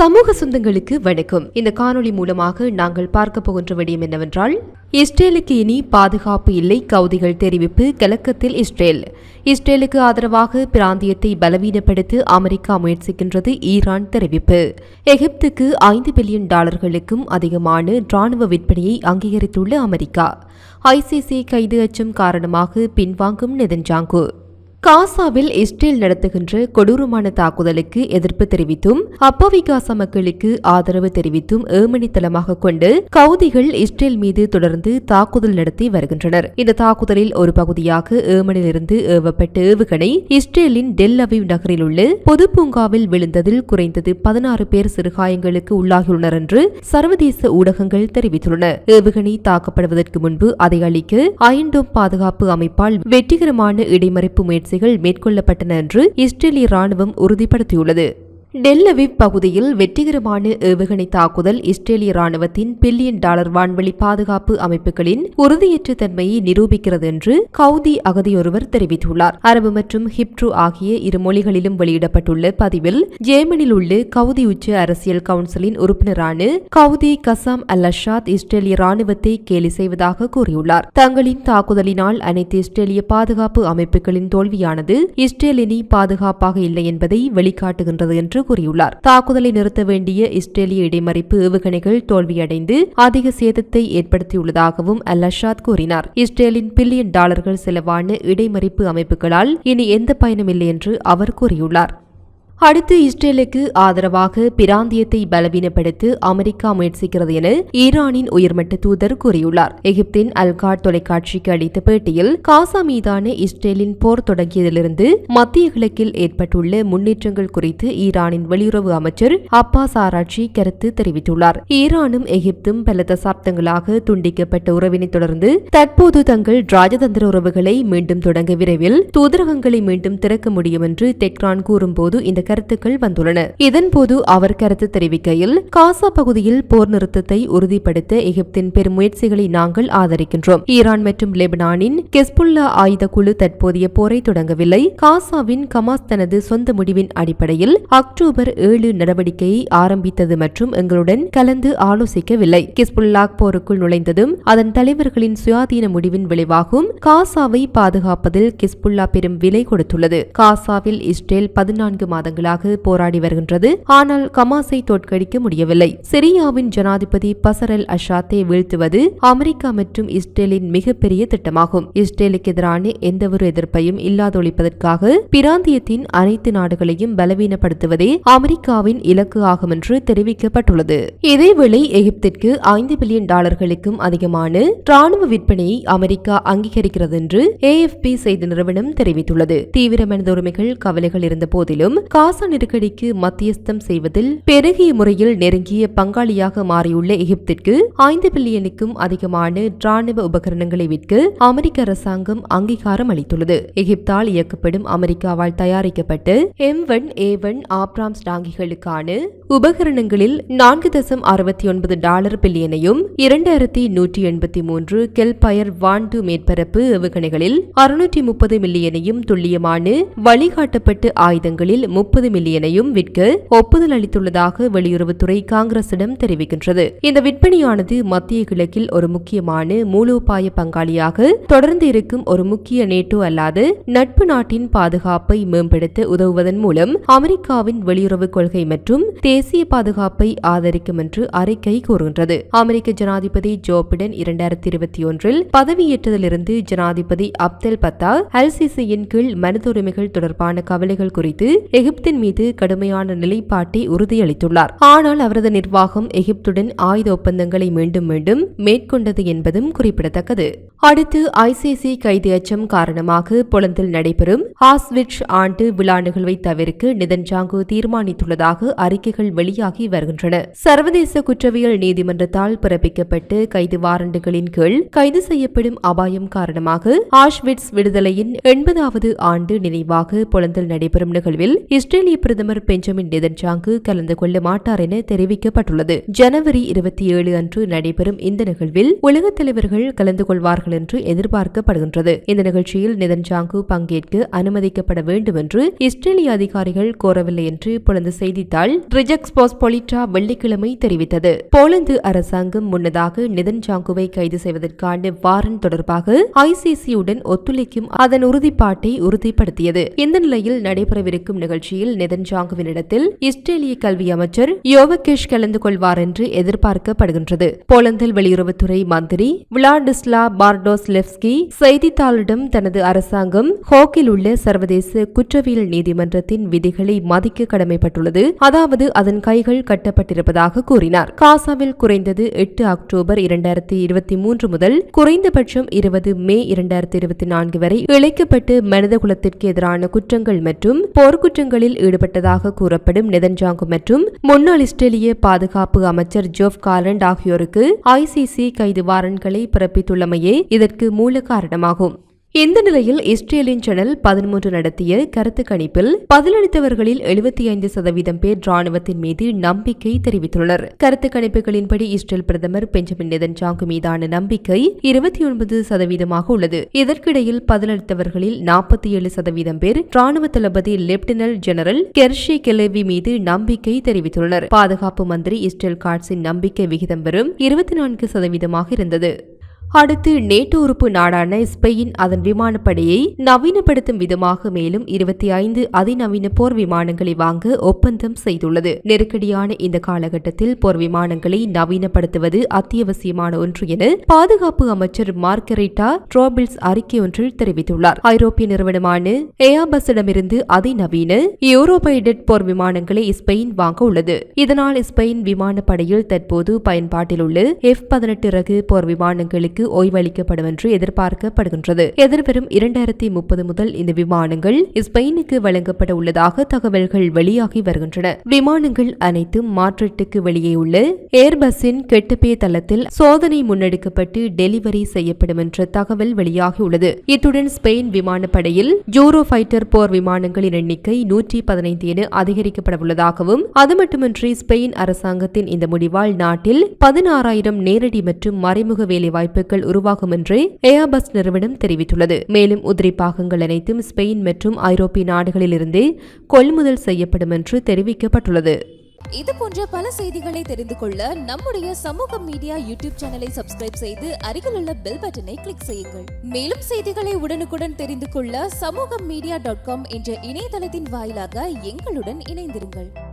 சமூக சொந்தங்களுக்கு வணக்கம். இந்த காணொளி மூலமாக நாங்கள் பார்க்க போகின்ற விடயம் என்னவென்றால் இஸ்ரேலுக்கு இனி பாதுகாப்பு இல்லை கவுதிகள் தெரிவிப்பு கலக்கத்தில் இஸ்ரேல். இஸ்ரேலுக்கு ஆதரவாக பிராந்தியத்தை பலவீனப்படுத்த அமெரிக்கா முயற்சிக்கின்றது ஈரான் தெரிவிப்பு. எகிப்துக்கு ஐந்து பில்லியன் டாலர்களுக்கும் அதிகமான ராணுவ விற்பனையை அங்கீகரித்துள்ள அமெரிக்கா. ஐசிசி கைது அச்சம் காரணமாக பின்வாங்கும் நெதன்ஜாங்கு. காசாவில் இஸ்ரேல் நடத்துகின்ற கொடூரமான தாக்குதலுக்கு எதிர்ப்பு தெரிவித்தும் அப்பாவி காசா மக்களுக்கு ஆதரவு தெரிவித்தும் ஏமனித்தலமாக கொண்டு கவுதிகள் இஸ்ரேல் மீது தொடர்ந்து தாக்குதல் நடத்தி வருகின்றனர். இந்த தாக்குதலில் ஒரு பகுதியாக ஏமனிலிருந்து ஏவப்பட்ட ஏவுகணை இஸ்ரேலின் டெல் அவிவ் நகரில் உள்ள பொது பூங்காவில் விழுந்ததில் குறைந்தது பதினாறு பேர் சிறுகாயங்களுக்கு உள்ளாகியுள்ளனர் என்று சர்வதேச ஊடகங்கள் தெரிவித்துள்ளன. ஏவுகணை தாக்கப்படுவதற்கு முன்பு அதை அளிக்க அயன்டோம் பாதுகாப்பு அமைப்பால் வெற்றிகரமான இடைமறிப்பு முயற்சி நடவடிக்கைகள் மேற்கொள்ளப்பட்டன என்று இஸ்ரேலிய ராணுவம் உறுதிப்படுத்தியுள்ளது. டெல்லவிவ் பகுதியில் வெற்றிகரமான ஏவுகணை தாக்குதல் இஸ்ரேலிய ராணுவத்தின் பில்லியன் டாலர் வான்வெளி பாதுகாப்பு அமைப்புகளின் உறுதியற்ற தன்மையை நிரூபிக்கிறது என்று கவுதி அகதியொருவர் தெரிவித்துள்ளார். அரபு மற்றும் ஹிப்ரு ஆகிய இரு மொழிகளிலும் வெளியிடப்பட்டுள்ள பதிவில் ஜேமனில் உள்ள கவுதி உச்ச அரசியல் கவுன்சிலின் உறுப்பினரான கவுதி கசாம் அல்லஷாத் இஸ்ரேலிய ராணுவத்தை கேலி செய்வதாக கூறியுள்ளார். தங்களின் தாக்குதலினால் அனைத்து இஸ்ரேலிய பாதுகாப்பு அமைப்புகளின் தோல்வியானது இஸ்ரேல் இனி பாதுகாப்பாக இல்லை என்பதை வெளிக்காட்டுகின்றது என்று என்று கூறியுள்ளார். தாக்குதலை நிறுத்த வேண்டிய இஸ்ரேலிய இடைமறிப்பு ஏவுகணைகள் தோல்வியடைந்து அதிக சேதத்தை ஏற்படுத்தியுள்ளதாகவும் அல் அஷாத் கூறினார். இஸ்ரேலின் பில்லியன் டாலர்கள் செலவான இடைமறிப்பு அமைப்புகளால் இனி எந்த பயனும் இல்லை என்று அவர் கூறியுள்ளார். அடுத்து இஸ்ரேலுக்கு ஆதரவாக பிராந்தியத்தை பலவீனப்படுத்த அமெரிக்கா முயற்சிக்கிறது என ஈரானின் உயர்மட்ட தூதர் கூறியுள்ளார். எகிப்தின் அல்காட் தொலைக்காட்சிக்கு அளித்த பேட்டியில் காசா மீதான இஸ்ரேலின் போர் தொடங்கியதிலிருந்து மத்திய கிழக்கில் ஏற்பட்டுள்ள முன்னேற்றங்கள் குறித்து ஈரானின் வெளியுறவு அமைச்சர் அப்பாஸ் ஆராய்ச்சி கருத்து தெரிவித்துள்ளார். ஈரானும் எகிப்தும் பல தசாப்தங்களாக துண்டிக்கப்பட்ட உறவினை தொடர்ந்து தற்போது தங்கள் ராஜதந்திர உறவுகளை மீண்டும் தொடங்க விரைவில் தூதரகங்களை மீண்டும் திறக்க முடியும் என்று டெக்ரான் கூறும்போது இந்த கருத்துக்கள் வந்துள்ளன. இதன்போது அவர் கருத்து தெரிவிக்கையில் காசா பகுதியில் போர் நிறுத்தத்தை உறுதிப்படுத்த எகிப்தின் பெரும் முயற்சிகளை நாங்கள் ஆதரிக்கின்றோம். ஈரான் மற்றும் லெபனானின் கெஸ்புல்லா ஆயுத குழு தற்போதைய போரை தொடங்கவில்லை. காசாவின் கமாஸ் தனது சொந்த முடிவின் அடிப்படையில் அக்டோபர் ஏழு நடவடிக்கையை ஆரம்பித்தது மற்றும் எங்களுடன் கலந்து ஆலோசிக்கவில்லை. கிஸ்புல்லா போருக்குள் நுழைந்ததும் அதன் தலைவர்களின் சுயாதீன முடிவின் விளைவாகும் காசாவை பாதுகாப்பதில் கிஸ்புல்லா பெரும் விலை கொடுத்துள்ளது. காசாவில் இஸ்ரேல் பதினான்கு மாதங்கள் ஆண்டுகளாக போராடி வருகின்றது. ஆனால் கமாஸை தோற்கடிக்க முடியவில்லை. சிரியாவின் ஜனாதிபதி பசரல் அஷாத்தை வீழ்த்துவது அமெரிக்கா மற்றும் இஸ்ரேலின் மிகப்பெரிய திட்டமாகும். இஸ்ரேலுக்கு எதிரான எந்தவொரு எதிர்ப்பையும் இல்லாதொழிப்பதற்காக பிராந்தியத்தின் அனைத்து நாடுகளையும் பலவீனப்படுத்துவதே அமெரிக்காவின் இலக்கு ஆகும் என்று தெரிவிக்கப்பட்டுள்ளது. இதேவேளை எகிப்திற்கு ஐந்து பில்லியன் டாலர்களுக்கும் அதிகமான ராணுவ விற்பனையை அமெரிக்கா அங்கீகரிக்கிறது என்று ஏஎஃப்பி செய்தி நிறுவனம் தெரிவித்துள்ளது. தீவிரமனதுரிமைகள் கவலைகள் இருந்த போதிலும் காசா நெருக்கடிக்கு மத்தியஸ்தம் செய்வதில் பெருகிய முறையில் நெருங்கிய பங்காளியாக மாறியுள்ள எகிப்திற்கு ஐந்து பில்லியனுக்கும் அதிகமான ராணுவ உபகரணங்களை விற்க அமெரிக்க அரசாங்கம் அங்கீகாரம் அளித்துள்ளது. எகிப்தால் இயக்கப்படும் அமெரிக்காவால் தயாரிக்கப்பட்டு M one A one Abrams டாங்கிகளுக்கான உபகரணங்களில் நான்கு தசம் அறுபத்தி ஒன்பது டாலர் பில்லியனையும் இரண்டாயிரத்தி நூற்றி எண்பத்தி மூன்று கெல்பயர் வாண்டு மேற்பரப்பு ஏவுகணைகளில் அறுநூற்றி முப்பது மில்லியனையும் துல்லியமான வழிகாட்டப்பட்டு ஆயுதங்களில் முப்பது மில்லியனையும் விற்க ஒப்புதல் அளித்துள்ளதாக வெளியுறவுத்துறை காங்கிரசிடம் தெரிவிக்கின்றது. இந்த விற்பனையானது மத்திய கிழக்கில் ஒரு முக்கியமான மூலோபாய பங்காளியாக தொடர்ந்து இருக்கும் ஒரு முக்கிய நேட்டோ அல்லாத நட்பு நாட்டின் பாதுகாப்பை மேம்படுத்த உதவுவதன் மூலம் அமெரிக்காவின் வெளியுறவு கொள்கை மற்றும் தேசிய பாதுகாப்பை ஆதரிக்கும் என்று அறிக்கை கூறுகின்றது. அமெரிக்க ஜனாதிபதி ஜோ பிடன் இரண்டாயிரத்தி இருபத்தி ஒன்றில் பதவியேற்றதிலிருந்து ஜனாதிபதி அப்தல் பத்தா அல்சிசியின் கீழ் மனித உரிமைகள் தொடர்பான கவலைகள் குறித்து எகிப்து எகிப்தின் மீது கடுமையான நிலைப்பாட்டை உறுதியளித்துள்ளார். ஆனால் அவரது நிர்வாகம் எகிப்துடன் ஆயுத ஒப்பந்தங்களை மீண்டும் மீண்டும் மேற்கொண்டது என்பதும் குறிப்பிடத்தக்கது. அடுத்து ஐசிசி கைது அச்சம் காரணமாக பொலந்தில் நடைபெறும் ஆஸ்விட்ச் ஆண்டு விழா நிகழ்வை தவிர்க்க நிதன்ஜாங்கு தீர்மானித்துள்ளதாக அறிக்கைகள் வெளியாகி வருகின்றன. சர்வதேச குற்றவியல் நீதிமன்றத்தால் பிறப்பிக்கப்பட்டு கைது வாரண்டுகளின் கீழ் கைது செய்யப்படும் அபாயம் காரணமாக ஆஷ்விட்ஸ் விடுதலையின் எண்பதாவது ஆண்டு நினைவாக பொலந்தில் நடைபெறும் நிகழ்வில் இஸ்ரேலிய பிரதமர் பெஞ்சமின் நெதன்ஜாங்கு கலந்து கொள்ள மாட்டார் என தெரிவிக்கப்பட்டுள்ளது. ஜனவரி இருபத்தி ஏழு அன்று நடைபெறும் இந்த நிகழ்வில் உலகத் தலைவர்கள் கலந்து கொள்வார்கள் என்று எதிர்பார்க்கப்படுகின்றது. இந்த நிகழ்ச்சியில் நெதன்ஜாங்கு பங்கேற்க அனுமதிக்கப்பட வேண்டும் என்று இஸ்ரேலிய அதிகாரிகள் கோரவில்லை என்று புலந்து செய்தித்தாள் ரிஜெக்ஸ் பொலிட்டா வெள்ளிக்கிழமை தெரிவித்தது. போலந்து அரசாங்கம் முன்னதாக நெதன்ஜாங்குவை கைது செய்வதற்கான வாரண்ட் தொடர்பாக ஐசிசியுடன் ஒத்துழைக்கும் அதன் உறுதிப்பாட்டை உறுதிப்படுத்தியது. இந்த நிலையில் நடைபெறவிருக்கும் நிகழ்ச்சியில் நிகழ்ச்சியில் நெதன்ஜாங்குவின் இடத்தில் இஸ்ரேலிய கல்வி அமைச்சர் யோவகேஷ் கலந்து கொள்வார் என்று எதிர்பார்க்கப்படுகின்றது. போலந்தில் வெளியுறவுத்துறை மந்திரி விளாடிஸ்லா பார்டோஸ்லெவ்ஸ்கி செய்தித்தாளிடம் தனது அரசாங்கம் ஹோக்கில் உள்ள சர்வதேச குற்றவியல் நீதிமன்றத்தின் விதிகளை மதிக்க கடமைப்பட்டுள்ளது. அதாவது அதன் கைகள் கட்டப்பட்டிருப்பதாக கூறினார். காசாவில் குறைந்தது எட்டு அக்டோபர் இரண்டாயிரத்தி இருபத்தி மூன்று முதல் குறைந்தபட்சம் இருபது மே இரண்டாயிரத்தி இருபத்தி நான்கு வரை இழைக்கப்பட்டு மனித குலத்திற்கு எதிரான குற்றங்கள் மற்றும் போர்க்குற்றங்களில் ஈடுபட்டதாக கூறப்படும் நெதன்ஜாங்கு மற்றும் முன்னாள் இஸ்ரேலிய பாதுகாப்பு அமைச்சர் ஜோப் காலண்ட் ஆகியோருக்கு ஐசிசி கைது வாரண்ட்களை பிறப்பித்துள்ளமையே இதற்கு மூல காரணமாகும். இந்த நிலையில் இஸ்ரேலின் சேனல் பதிமூன்று நடத்திய கருத்து கணிப்பில் பதிலளித்தவர்களில் எழுபத்தி ஐந்து சதவீதம் பேர் ராணுவத்தின் மீது நம்பிக்கை தெரிவித்துள்ளனர். கருத்து கணிப்புகளின்படி இஸ்ரேல் பிரதமர் பெஞ்சமின் நெதன்ஜாங்கு மீதான நம்பிக்கை இருபத்தி ஒன்பது சதவீதமாக உள்ளது. இதற்கிடையில் பதிலளித்தவர்களில் நாற்பத்தி ஏழு சதவீதம் பேர் ராணுவ தளபதி லெப்டினன்ட் ஜெனரல் கெர்ஷி கெலேவி மீது நம்பிக்கை தெரிவித்துள்ளனர். பாதுகாப்பு மந்திரி இஸ்ரேல் காட்ஸின் நம்பிக்கை விகிதம் வெறும் இருபத்தி நான்கு சதவீதமாக இருந்தது. அடுத்து நேட்டோ உறுப்பு நாடான ஸ்பெயின் அதன் விமானப்படையை நவீனப்படுத்தும் விதமாக மேலும் இருபத்தி ஐந்து அதிநவீன போர் விமானங்களை வாங்க ஒப்பந்தம் செய்துள்ளது. நெருக்கடியான இந்த காலகட்டத்தில் போர் விமானங்களை நவீனப்படுத்துவது அத்தியாவசியமான ஒன்று என பாதுகாப்பு அமைச்சர் மார்கரெட்டா ட்ரோபிள்ஸ் அறிக்கை ஒன்றில் தெரிவித்துள்ளார். ஐரோப்பிய நிறுவனமான ஏஆபஸிடமிருந்து அதிநவீன யூரோபைடட் போர் விமானங்களை ஸ்பெயின் வாங்க உள்ளது. இதனால் ஸ்பெயின் விமானப்படையில் தற்போது பயன்பாட்டில் உள்ள எஃப் பதினெட்டு ரகு போர் விமானங்களுக்கு விமானங்களுக்கு ஓய்வளிக்கப்படும் என்று எதிர்பார்க்கப்படுகின்றது. எதிர்வரும் இரண்டாயிரத்தி முப்பது முதல் இந்த விமானங்கள் ஸ்பெயினுக்கு வழங்கப்பட உள்ளதாக தகவல்கள் வெளியாகி வருகின்றன. விமானங்கள் அனைத்தும் மாற்றீட்டுக்கு வெளியே உள்ள ஏர்பஸின் கெட்டப்பே தளத்தில் சோதனை முன்னெடுக்கப்பட்டு டெலிவரி செய்யப்படும் என்ற தகவல் வெளியாகியுள்ளது இத்துடன் ஸ்பெயின் விமானப்படையில் ஜூரோ ஃபைட்டர் போர் விமானங்களின் எண்ணிக்கை நூற்றி பதினைந்து என அதிகரிக்கப்பட உள்ளதாகவும் அது மட்டுமின்றி ஸ்பெயின் அரசாங்கத்தின் இந்த முடிவால் நாட்டில் பதினாறாயிரம் நேரடி மற்றும் மறைமுக வேலைவாய்ப்புகள் உருவாகும் என்று ஏயாபஸ் நிறுவனம் தெரிவித்துள்ளது. மேலும் உதிரி பாகங்கள் அனைத்தும் ஸ்பெயின் மற்றும் ஐரோப்பிய நாடுகளிலிருந்து கொள்முதல் செய்யப்படும் என்று தெரிவிக்கப்பட்டுள்ளது. இது போன்ற பல செய்திகளை தெரிந்து கொள்ள நம்முடைய சமூக மீடியா யூடியூப் சேனலை சப்ஸ்கிரைப் செய்து அருகிலுள்ள பெல் பட்டனை கிளிக் செய்யுங்கள். மேலும் செய்திகளை உடனுக்குடன் தெரிந்து கொள்ள சமூக மீடியா டாட் காம் என்ற இணையதளத்தின் வாயிலாக எங்களுடன் இணைந்திருங்கள்.